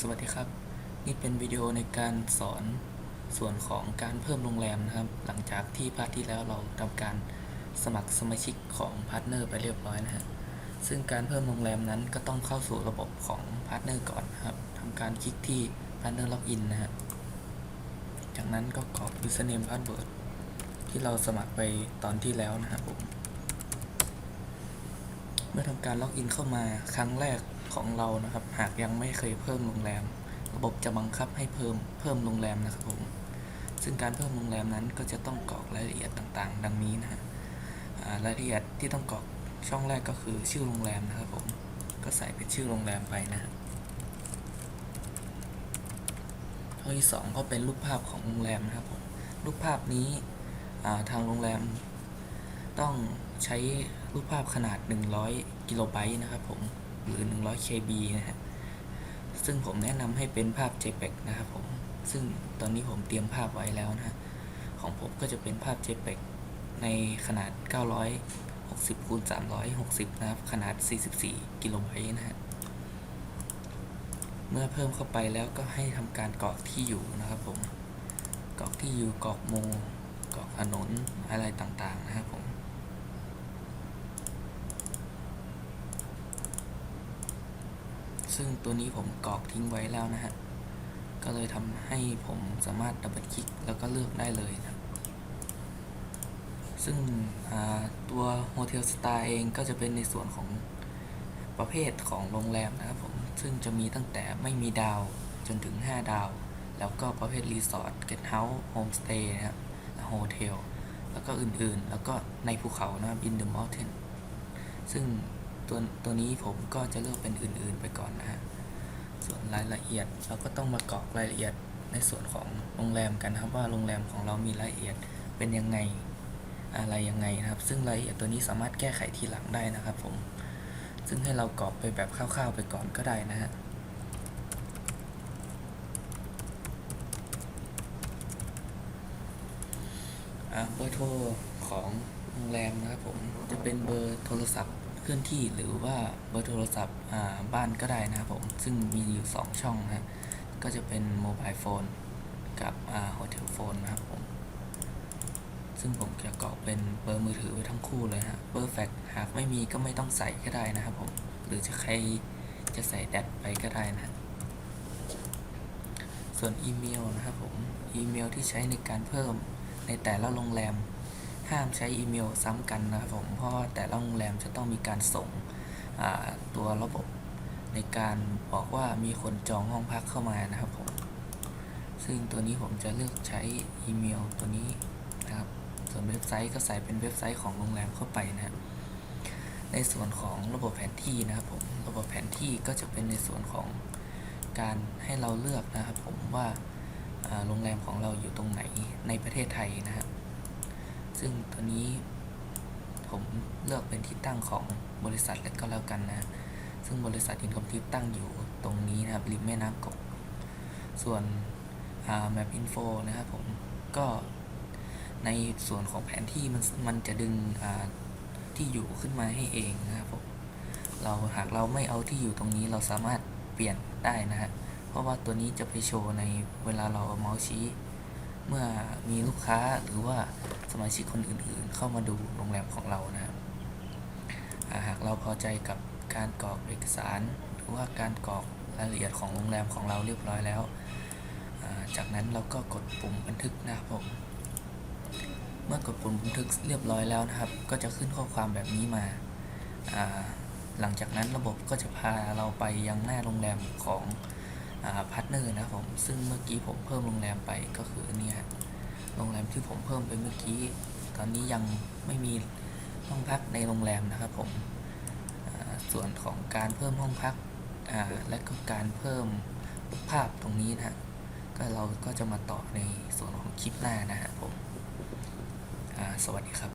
สวัสดีครับ นี่เป็นวิดีโอในการสอนส่วนของการเพิ่มโรงแรมนะครับ หลังจากที่พาร์ทที่แล้วเราทำการสมัครสมาชิกของพาร์ทเนอร์ไปเรียบร้อยนะฮะซึ่งการเพิ่มโรงแรมนั้นก็ต้องเข้าสู่ระบบของพาร์ทเนอร์ก่อนนะครับทำการคลิกที่พาร์ทเนอร์ล็อกอินนะฮะจากนั้นก็กรอก username password ที่เราสมัครไปตอนที่แล้วนะครับผมเมื่อทำการล็อกอินเข้ามาครั้งแรก ของเรานะครับ หากยังไม่เคยเพิ่มโรงแรม ระบบจะบังคับให้เพิ่มเพิ่มโรงแรมนะครับผมซึ่งการเพิ่มโรงแรมนั้นก็จะต้องกรอกรายละเอียดต่างๆ ดังนี้นะฮะรายละเอียดที่ต้องกรอกช่องแรกก็คือชื่อโรงแรมนะครับผมก็ใส่เป็นชื่อโรงแรมไปนะฮะข้อที่สองก็เป็นรูปภาพของโรงแรมนะครับผมรูปภาพนี้ทางโรงแรม ต้องใช้รูปภาพขนาด 100 กิโลไบต์นะครับผม หรือ 100 KB นะฮะ ซึ่งผมแนะนำให้เป็นภาพ JPEG นะครับผม ซึ่งตอนนี้ผมเตรียมภาพไว้แล้วนะ ของผมก็จะเป็นภาพ JPEG ในขนาด 960คูณ360 นะครับ ขนาด 44 กิโลไบต์นะฮะ เมื่อเพิ่มเข้าไปแล้วก็ให้ทำการกรอกที่อยู่นะครับผม กรอกที่อยู่กรอกโมกรอกถนนอะไรต่างๆนะครับผม ซึ่งตัวนี้ผมกรอกทิ้งไว้แล้วนะฮะ ก็เลยทำให้ผมสามารถดับเบิลคลิกแล้วก็เลือกได้เลยนะ ซึ่งตัวโฮเทลสตาร์เองก็จะเป็นในส่วนของประเภทของโรงแรมนะครับผม ซึ่งจะมีตั้งแต่ไม่มีดาวจนถึง 5 ดาว แล้วก็ประเภทรีสอร์ทเกสต์เฮาส์โฮมสเตย์นะครับโฮเทลแล้วก็อื่นๆ แล้วก็ในภูเขานะครับ in the mountain ซึ่ง ตัวตัวนี้ผมก็จะเลือกเป็นอื่น ๆ ไปก่อนนะฮะ ส่วนรายละเอียดเราก็ต้องมากรอกรายละเอียดในส่วนของโรงแรมกันนะครับว่าโรงแรมของเรามีรายละเอียดเป็นยังไงอะไรยังไงนะครับ ซึ่งรายละเอียดตัวนี้สามารถแก้ไขทีหลังได้นะครับผม ซึ่งให้เรากรอกไปแบบคร่าวๆไปก่อนก็ได้นะฮะเบอร์โทรของโรงแรมนะครับผมจะเป็นเบอร์โทรศัพท์ เคลื่อนที่หรือว่าเบอร์โทรศัพท์บ้านก็ได้นะครับผม ซึ่งมีอยู่ 2 ช่องนะก็จะเป็นโมบายโฟนกับโฮเทลโฟนนะครับผม ซึ่งผมจะกรอกเป็นเบอร์มือถือไว้ทั้งคู่เลยฮะเบอร์แฟกหากไม่มีก็ไม่ต้องใส่ก็ได้นะครับผม หรือจะใครจะใส่แดดไปก็ได้นะฮะส่วนอีเมลนะครับผม อีเมลที่ใช้ในการเพิ่มในแต่ละโรงแรม ห้ามใช้อีเมลซ้ำกันนะครับผม เพราะแต่ละโรงแรมจะต้องมีการส่งตัวระบบในการบอกว่ามีคนจองห้องพักเข้ามานะครับผม ซึ่งตัวนี้ผมจะเลือกใช้อีเมลตัวนี้นะครับ ส่วนเว็บไซต์ก็ใส่เป็นเว็บไซต์ของโรงแรมเข้าไปนะครับในส่วนของระบบแผนที่นะครับผม ระบบแผนที่ก็จะเป็นในส่วนของการให้เราเลือกนะครับผมว่าอ่าโรงแรมของเราอยู่ตรงไหนในประเทศไทยนะครับ ซึ่งตัวนี้ผมเลือกเป็นที่ตั้งของบริษัทแล้วก็แล้วกันนะ ซึ่งบริษัทอินคอมพิวตั้งอยู่ตรงนี้นะครับริมแม่น้ำกก ส่วนอ่า Map Info นะครับผมก็ในส่วนของแผนที่มันมันจะดึงที่อยู่ขึ้นมาให้เองนะครับผมเราหากเราไม่เอาที่อยู่ตรงนี้เราสามารถเปลี่ยนได้นะฮะเพราะว่าตัวนี้จะไปโชว์ในเวลาเราเอาเมาส์ชี้ เมื่อมีลูกค้าหรือว่าสมาชิกคนอื่นๆ เข้ามาดูโรงแรมของเรานะครับหากเราพอใจกับการกรอกเอกสาร หรือว่าการกรอกรายละเอียดของโรงแรมของเราเรียบร้อยแล้ว จากนั้นเราก็กดปุ่มบันทึกนะครับผม เมื่อกดปุ่มบันทึกเรียบร้อยแล้วนะครับ ก็จะขึ้นข้อความแบบนี้มา หลังจากนั้นระบบก็จะพาเราไปยังหน้าโรงแรมของ พาร์ทเนอร์นะครับผมซึ่งเมื่อกี้ผมเพิ่มโรงแรมไปก็คืออันนี่ยโรงแรมที่ผมเพิ่มไปเมื่อกี้ ตอนนี้ยังไม่มีห้องพักในโรงแรมนะครับผมส่วนของการเพิ่มห้องพักและก็การเพิ่มภาพตรงนี้นะฮะก็เราก็จะมาต่อในส่วนของคลิปหน้านะฮะผมสวัสดีครับ